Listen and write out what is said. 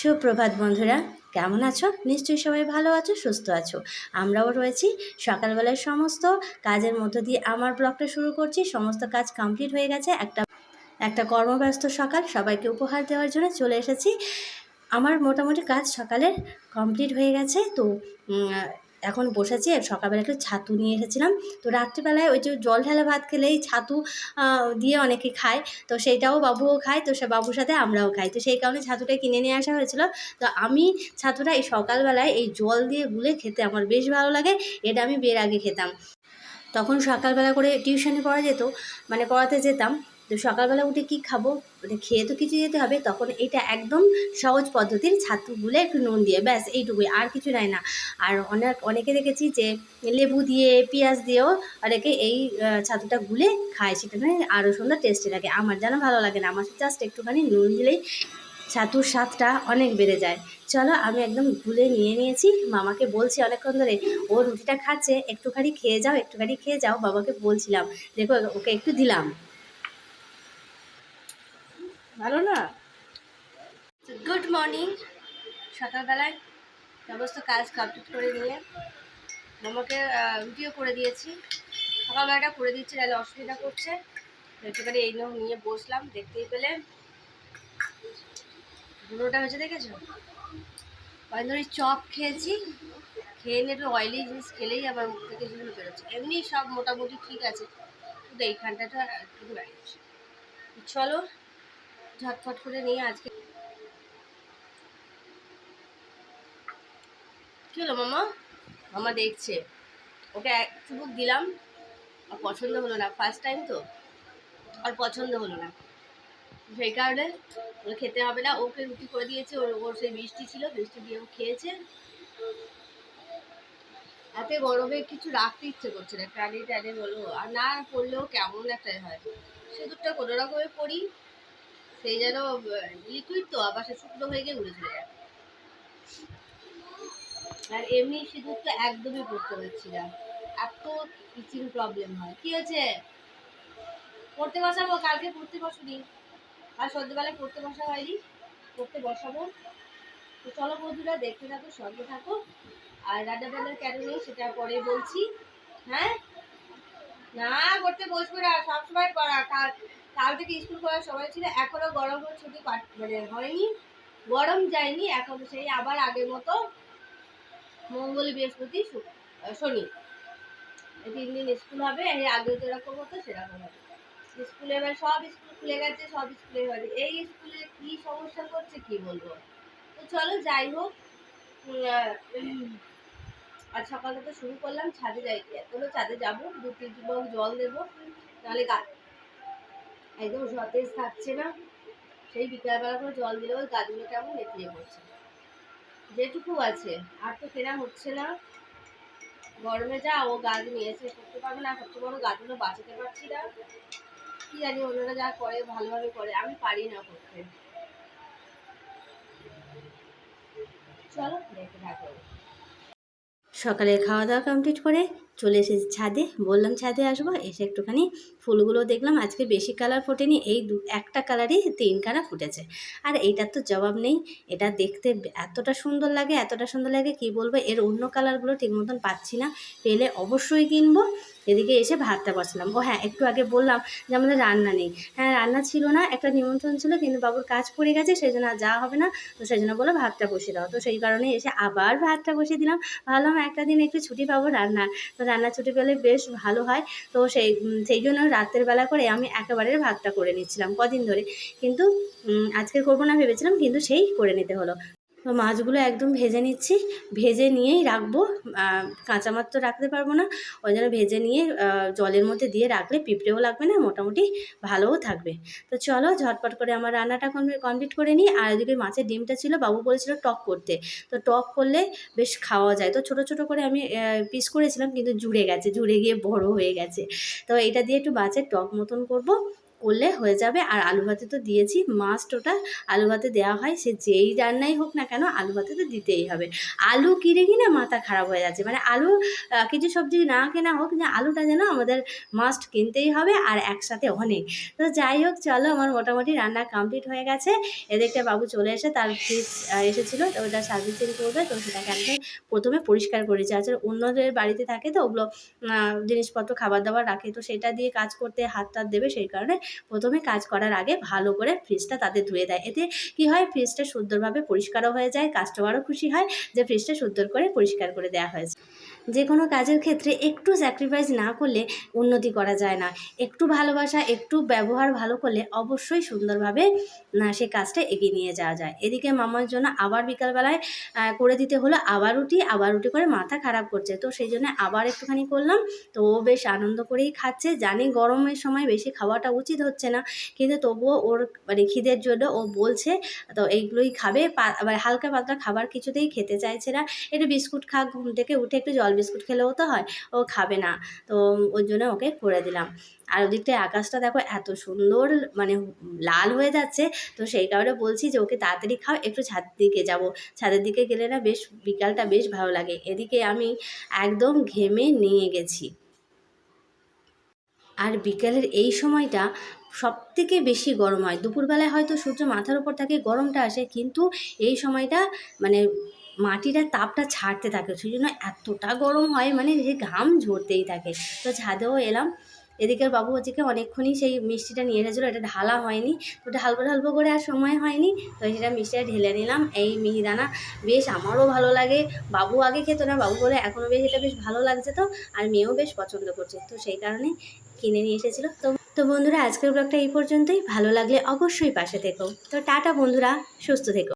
সুপ্রভাত বন্ধুরা, কেমন আছো? নিশ্চয়ই সবাই ভালো আছো, সুস্থ আছো। আমরাও রয়েছি। সকালবেলায় সমস্ত কাজের মধ্য দিয়ে আমার ব্লগটা শুরু করছি। সমস্ত কাজ কমপ্লিট হয়ে গেছে। একটা একটা কর্মব্যস্ত সকাল, সবাইকে উপহার দেওয়ার জন্য চলে এসেছি। আমার মোটামুটি কাজ সকালের কমপ্লিট হয়ে গেছে। তো এখন বসেছি সকালবেলা একটু ছাতু নিয়ে এসেছিলাম। তো রাত্রিবেলায় ওই যে জল ঢালা ভাত খেলেই ছাতু দিয়ে অনেকে খায়। তো সেইটাও বাবুও খায়, তো সে বাবুর সাথে আমরাও খাই। তো সেই কারণে ছাতুটা কিনে নিয়ে আসা হয়েছিল। তো আমি ছাতুটা এই সকালবেলায় এই জল দিয়ে গুলে খেতে আমার বেশ ভালো লাগে, এটা আমি বের আগে খেতাম। তখন সকালবেলা করে টিউশনি পড়া যেত মানে পড়াতে যেতাম। তো সকালবেলা উঠে কি খাব? মানে খেয়ে তো কিছু যেতে হবে, তখন এটা একদম সহজ পদ্ধতির ছাতু গুলে একটু নুন দিয়ে, ব্যাস এইটুকুই, আর কিছু নাই না। আর অনেক, অনেকে দেখেছি যে লেবু দিয়ে, পেঁয়াজ দিয়েও অনেকে এই ছাতুটা গুলে খায়, সেটা আরও সুন্দর টেস্টি লাগে। আমার যেন ভালো লাগে না, আমার জাস্ট একটুখানি নুন দিলেই ছাতুর স্বাদটা অনেক বেড়ে যায়। চলো, আমি একদম গুলে নিয়ে নিয়েছি, মামাকে বলছি অনেকক্ষণ ধরে, ও রুটিটা খাচ্ছে, একটুখানি খেয়ে যাও, একটুখানি খেয়ে যাও। বাবাকে বলছিলাম, দেখো, ওকে একটু দিলাম। ভালো না? গুড মর্নিং সকালবেলায় সমস্ত কাজ কমপ্লিট করে নিয়ে আহ, রুটিও করে দিয়েছি। সকালবেলাটা করে দিচ্ছি তাহলে অসুবিধা করছে। একটুখানি এই নিয়ে নিয়ে বসলাম দেখতেই পেলে। গুঁড়োটা হয়েছে দেখেছ? কয়েক ধরে চপ খেয়েছি। খেয়ে নিয়ে একটু অয়েলি জিনিস খেলেই আমার মুখ থেকে যেগুলো বেরোচ্ছে। এমনি সব মোটামুটি ঠিক আছে। কিন্তু এইখানটাটা একটু বেড়েছে চলো ঝটফট করে নিয়ে আজকে কি হলো মামা? মামা দেখছে। ওকে এক চুমুক দিলাম। আর পছন্দ হলো না। ফার্স্ট টাইম তো? আর পছন্দ হলো না। সেই কারণে খেতে হবে না। ওকে রুটি করে দিয়েছে। ওর ওর সেই মিষ্টি ছিল, মিষ্টি দিয়ে ও খেয়েছে। এতে গরমে কিছু রাখতে ইচ্ছে করছে না। টানে টানে বলো আর না পড়লেও কেমন একটা হয়। সিঁদুরটা কোনো রকমে পড়ি সেই যেন লিকুইড তো আবার সে শুকনো হয়ে গিয়ে উড়ে চলে আর এমনি সিঁদুর তো একদমই পড়তে পারছি না। এত ইচিং প্রবলেম হয়। কি হয়েছে? পড়তে বসাবো? কালকে পড়তে বসুনি। আর সন্ধ্যেবেলায় পড়তে বসা হয়নি। পড়তে বসাবো। তো চলো বন্ধুরা, দেখতে থাকো, সঙ্গে থাকো। আর রান্না বান্না কেন নেই সেটা পরে বলছি। হ্যাঁ? না, করতে বসবো না। সবসময় করা কাল থেকে স্কুল করার সময় ছিল, এখনও গরম ছুটি মানে হয়নি। গরম যায়নি, এখন সেই আবার আগের মতো মঙ্গল বৃহস্পতি শনি। তিন দিন স্কুল হবে, এর আগে যেরকম হতো সেরকম হবে। স্কুলে এবার সব স্কুল খুলে গেছে, সব স্কুলে হবে। এই স্কুলে কি সমস্যা করছে কি বলব? তো চলো যাই হোক আর সকালে তো শুরু করলাম, ছাদে যাই এখনও ছাদে যাব দু তিন মগ জল দেবো, নাহলে গাছ একদম সতেজ থাকছে না। সেই বিকালবেলা করে জল দিলে ওই গাছগুলো কেমন নেতিয়ে পড়ছে। যেটুকু আছে, আর তো কেনা হচ্ছে না। গরমে যা ও গাছ নিয়ে এসে করতে পারবে না সবচেয়ে বড় গাছগুলো বাঁচাতে পারছি না। কি জানি অন্যরা যা করে, ভালোভাবে করে, আমি পারি না করতে। চলো, দেখতে থাকো। সকালে খাওয়া দাওয়া কমপ্লিট করে চলে এসেছি ছাদে। বললাম ছাদে আসব, এসে একটুখানি ফুলগুলো দেখলাম। আজকে বেশি কালার ফোটেনি, এই দু, একটা কালারই তিনখানা ফুটেছে। আর এইটার তো জবাব নেই, এটা দেখতে এতটা সুন্দর লাগে, এতটা সুন্দর লাগে, কি বলব? এর অন্য কালারগুলো ঠিক মতন পাচ্ছি না। পেলে অবশ্যই কিনবো। এদিকে এসে ভাতটা বসালাম ও হ্যাঁ একটু আগে বললাম যে আমাদের রান্না নেই। হ্যাঁ রান্না ছিল না, একটা নিমন্ত্রণ ছিল, কিন্তু বাবুর কাজ পড়ে গেছে, সেই জন্য আর যাওয়া হবে না। তো সেই জন্য বলো ভাতটা বসিয়ে দাও। তো সেই কারণে এসে আবার ভাতটা বসিয়ে দিলাম। ভাবলাম একটা দিন একটু ছুটি পাবো রান্নার। তো রান্নার ছুটি পেলে বেশ ভালো হয়। তো সেই সেই জন্য রাতের বেলা করে আমি একেবারে ভাতটা করে নিচ্ছিলাম কদিন ধরে। কিন্তু আজকে করব না ভেবেছিলাম, কিন্তু সেই করে নিতে হলো। তো মাছগুলো একদম ভেজে নিচ্ছি। ভেজে নিয়েই রাখব। কাঁচা মাছ তো রাখতে পারব না। ওই জন্য ভেজে নিয়ে জলের মধ্যে দিয়ে রাখলে পিঁপড়েও লাগবে না, মোটামুটি ভালোও থাকবে। তো চলো ঝটপট করে আমার রান্নাটা কমপ্লিট করে নিই। আর ওদিকে মাছের ডিমটা ছিল, বাবু বলেছিল টক করতে। তো টক করলে বেশ খাওয়া যায়। তো ছোট ছোট করে আমি পিস করেছিলাম, কিন্তু জুড়ে গেছে, জুড়ে গিয়ে বড় হয়ে গেছে। তো এটা দিয়ে একটু মাছের টক মতন করব। করলে হয়ে যাবে। আর আলু ভাতে তো দিয়েছি মাস্ট ওটা। আলু ভাতে দেওয়া হয়, সে যেই রান্নাই হোক না কেন আলু ভাতে তো দিতেই হবে। আলু কিনে কিনে মাথা খারাপ হয়ে যাচ্ছে। মানে আলু কিছু সবজি না কেনা হোক যে আলুটা যেন আমাদের মাস্ট কিনতেই হবে আর একসাথে অনেক। তো যাই হোক, চলো আমার মোটামুটি রান্না কমপ্লিট হয়ে গেছে। এদিকটা বাবু চলে এসে তার ফ্রিজ এসেছিল, তো ওটা সার্ভিসিং করবে, তো সেটাকে আমি প্রথমে পরিষ্কার করেছি আসলে অন্যদের বাড়িতে থাকে তো ওগুলো জিনিসপত্র, খাবার দাবার রাখে, তো সেটা দিয়ে কাজ করতে হাত টাত দেবে, সেই কারণে প্রথমে কাজ করার আগে ভালো করে ফ্রিজটা তাদের ধুয়ে দেয়। এতে কি হয়? ফ্রিজটা সুন্দরভাবে পরিষ্কারও হয়ে যায় কাস্টমারও খুশি হয় যে ফ্রিজটা সুন্দর করে পরিষ্কার করে দেওয়া হয়েছে। যে কোনো কাজের ক্ষেত্রে একটু স্যাক্রিফাইস না করলে উন্নতি করা যায় না। একটু ভালোবাসা, একটু ব্যবহার ভালো করলে অবশ্যই সুন্দরভাবে, না, সে কাজটা এগিয়ে নিয়ে যাওয়া যায়। এদিকে মামার জন্য আবার বিকালবেলায় করে দিতে হলো আবার রুটি আবার রুটি করে মাথা খারাপ করছে। তো সেই জন্য আবার একটুখানি করলাম। তো ও বেশ আনন্দ করেই খাচ্ছে। জানি গরমের সময় বেশি খাওয়াটা উচিত হচ্ছে না, কিন্তু তবুও ওর মানে খিদের জন্য ও বলছে, তো এইগুলোই খাবে। আবার হালকা পাতলা খাবার কিছুতেই খেতে চাইছে না। একটু বিস্কুট খা ঘুম থেকে উঠে একটু জল বিস্কুট খেলেও তো হয়, ও খাবে না। তো ওর জন্য ওকে করে দিলাম। আর ওদিকটায় আকাশটা দেখো এত সুন্দর মানে লাল হয়ে যাচ্ছে। তো সেই কারণে বলছি যে ওকে তাড়াতাড়ি খাও, একটু ছাদের দিকে যাব। ছাদের দিকে গেলে না বেশ, বিকালটা বেশ ভালো লাগে। এদিকে আমি একদম ঘেমে নিয়ে গেছি। আর বিকালের এই সময়টা সব থেকে বেশি গরম হয়। দুপুরবেলায় হয়তো সূর্য মাথার উপর থাকে, গরমটা আসে, কিন্তু এই সময়টা মানে মাটিটার তাপটা ছাড়তে থাকে, সেই জন্য এতটা গরম হয় মানে যে ঘাম ঝরতেই থাকে। তো ছাদেও এলাম। এদিকের বাবু হচ্ছে অনেকক্ষণই সেই মিষ্টিটা নিয়ে এসেছিল, এটা ঢালা হয়নি। তো ঢালবো ঢালবো করে আর সময় হয়নি, তো সেটা মিষ্টিটা ঢেলে নিলাম। এই মিহিদানা বেশ আমারও ভালো লাগে। বাবু আগে খেতো না, বাবু বলে এখনও বেশ, এটা বেশ ভালো লাগছে তো, আর মেয়েও বেশ পছন্দ করছে। তো সেই কারণে কিনে নিয়ে এসেছিল। তো তো বন্ধুরা, আজকের ব্লগটা এই পর্যন্তই। ভালো লাগলে অবশ্যই পাশে থেকো। তো টাটা বন্ধুরা, সুস্থ থেকো।